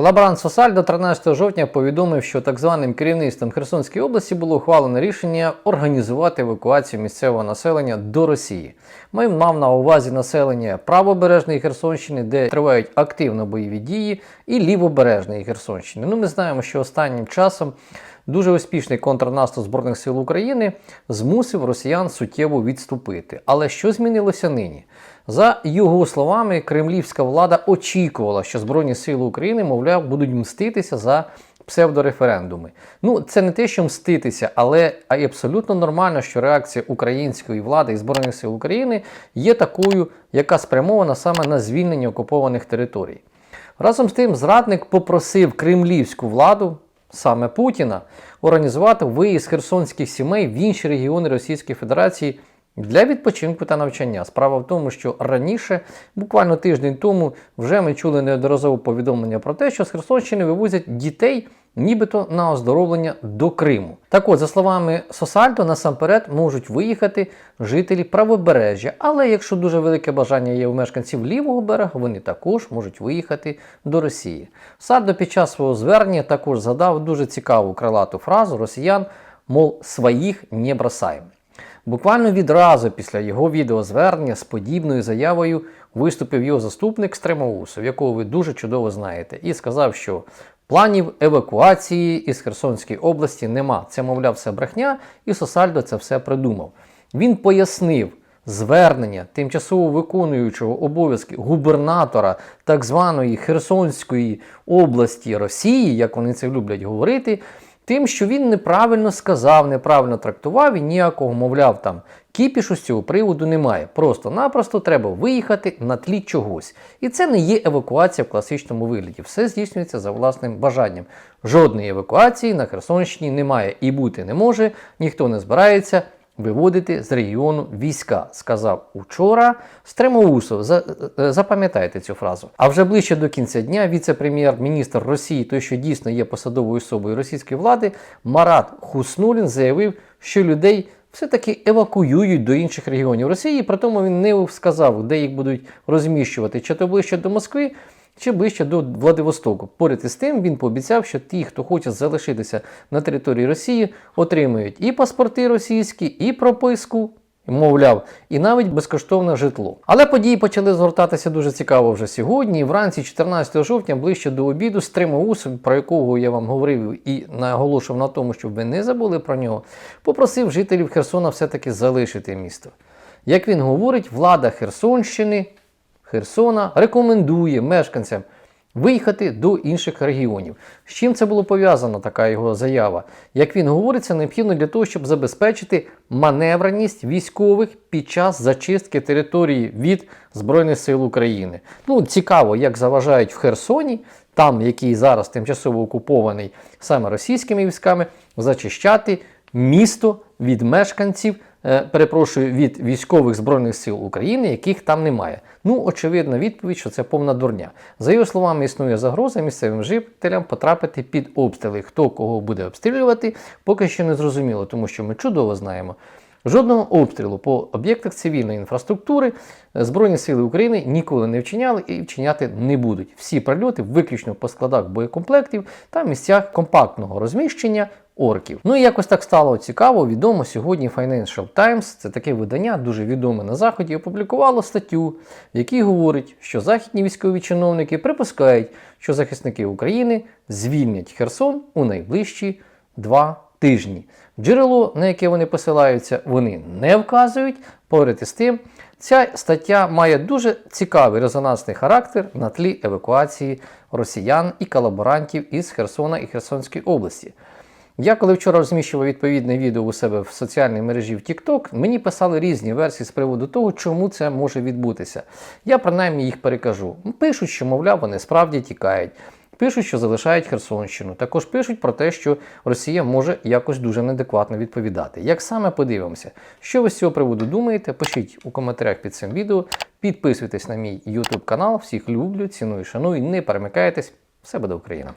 Колаборант Сосальдо 13 жовтня повідомив, що так званим керівництвом Херсонської області було ухвалено рішення організувати евакуацію місцевого населення до Росії. Ми мав на увазі населення правобережної Херсонщини, де тривають активно бойові дії, і лівобережної Херсонщини. Ну, ми знаємо, що останнім часом дуже успішний контрнаступ Збройних сил України змусив росіян суттєво відступити. Але що змінилося нині? За його словами, кремлівська влада очікувала, що Збройні сили України, мовляв, будуть мститися за псевдореферендуми. Ну, це не те, що мститися, але абсолютно нормально, що реакція української влади і Збройних сил України є такою, яка спрямована саме на звільнення окупованих територій. Разом з тим, зрадник попросив кремлівську владу, саме Путіна, організувати виїзд херсонських сімей в інші регіони Російської Федерації для відпочинку та навчання. Справа в тому, що раніше, буквально тиждень тому, вже ми чули неодноразово повідомлення про те, що з Херсонщини вивозять дітей. Нібито на оздоровлення до Криму. Так от, за словами Сосальдо, насамперед можуть виїхати жителі правобережжя, але якщо дуже велике бажання є у мешканців лівого берега, вони також можуть виїхати до Росії. Сальдо під час свого звернення також задав дуже цікаву крилату фразу росіян, мов своїх не бросаємо. Буквально відразу після його відеозвернення з подібною заявою виступив його заступник Стремоусов, якого ви дуже чудово знаєте, і сказав, що планів евакуації із Херсонської області нема. Це, мовляв, все брехня, і Сосальдо це все придумав. Він пояснив звернення тимчасово виконуючого обов'язки губернатора так званої Херсонської області Росії, як вони це люблять говорити тим, що він неправильно сказав, неправильно трактував і ніякого, мовляв, там кіпішу з цього приводу немає. Просто-напросто треба виїхати на тлі чогось. І це не є евакуація в класичному вигляді. Все здійснюється за власним бажанням. Жодної евакуації на Херсонщині немає і бути не може, ніхто не збирається. Виводити з регіону війська, сказав учора Стремоусов. За, е, запам'ятайте цю фразу. А вже ближче до кінця дня віце-прем'єр-міністр Росії, той, що дійсно є посадовою особою російської влади, Марат Хуснулін заявив, що людей все-таки евакуюють до інших регіонів Росії. При тому він не сказав, де їх будуть розміщувати, чи то ближче до Москви чи ближче до Владивостоку. Поряд із тим він пообіцяв, що ті, хто хоче залишитися на території Росії, отримують і паспорти російські, і прописку. Мовляв, і навіть безкоштовне житло. Але події почали згортатися дуже цікаво вже сьогодні. Вранці, 14 жовтня, ближче до обіду, Стримоус, про якого я вам говорив і наголошував на тому, щоб ви не забули про нього, попросив жителів Херсона все-таки залишити місто. Як він говорить, влада Херсонщини Херсона рекомендує мешканцям виїхати до інших регіонів. З чим це було пов'язано, така його заява? Як він говорить, це необхідно для того, щоб забезпечити маневреність військових під час зачистки території від Збройних сил України. Ну, цікаво, як заважають в Херсоні, там, який зараз тимчасово окупований саме російськими військами, зачищати місто від мешканців. Е, перепрошую, від військових збройних сил України, яких там немає. Ну, очевидна відповідь, що це повна дурня. За його словами, існує загроза місцевим жителям потрапити під обстріли. Хто кого буде обстрілювати, поки що не зрозуміло, тому що ми чудово знаємо. Жодного обстрілу по об'єктах цивільної інфраструктури Збройні сили України ніколи не вчиняли і вчиняти не будуть. Всі прильоти виключно по складах боєкомплектів та місцях компактного розміщення орків. Ну і якось так стало цікаво, відомо сьогодні Financial Times, це таке видання, дуже відоме на Заході, опублікувало статтю, в якій говорить, що західні військові чиновники припускають, що захисники України звільнять Херсон у найближчі два тижні. Джерело, на яке вони посилаються, вони не вказують. Поряд із тим, ця стаття має дуже цікавий резонансний характер на тлі евакуації росіян і колаборантів із Херсона і Херсонської області. Я коли вчора розміщував відповідне відео у себе в соціальній мережі в TikTok, мені писали різні версії з приводу того, чому це може відбутися. Я принаймні їх перекажу. Пишуть, що, мовляв, вони справді тікають. Пишуть, що залишають Херсонщину. Також пишуть про те, що Росія може якось дуже неадекватно відповідати. Як саме подивимося, що ви з цього приводу думаєте? Пишіть у коментарях під цим відео, підписуйтесь на мій YouTube канал. Всіх люблю, ціную, шаную, не перемикайтесь. Все буде Україна!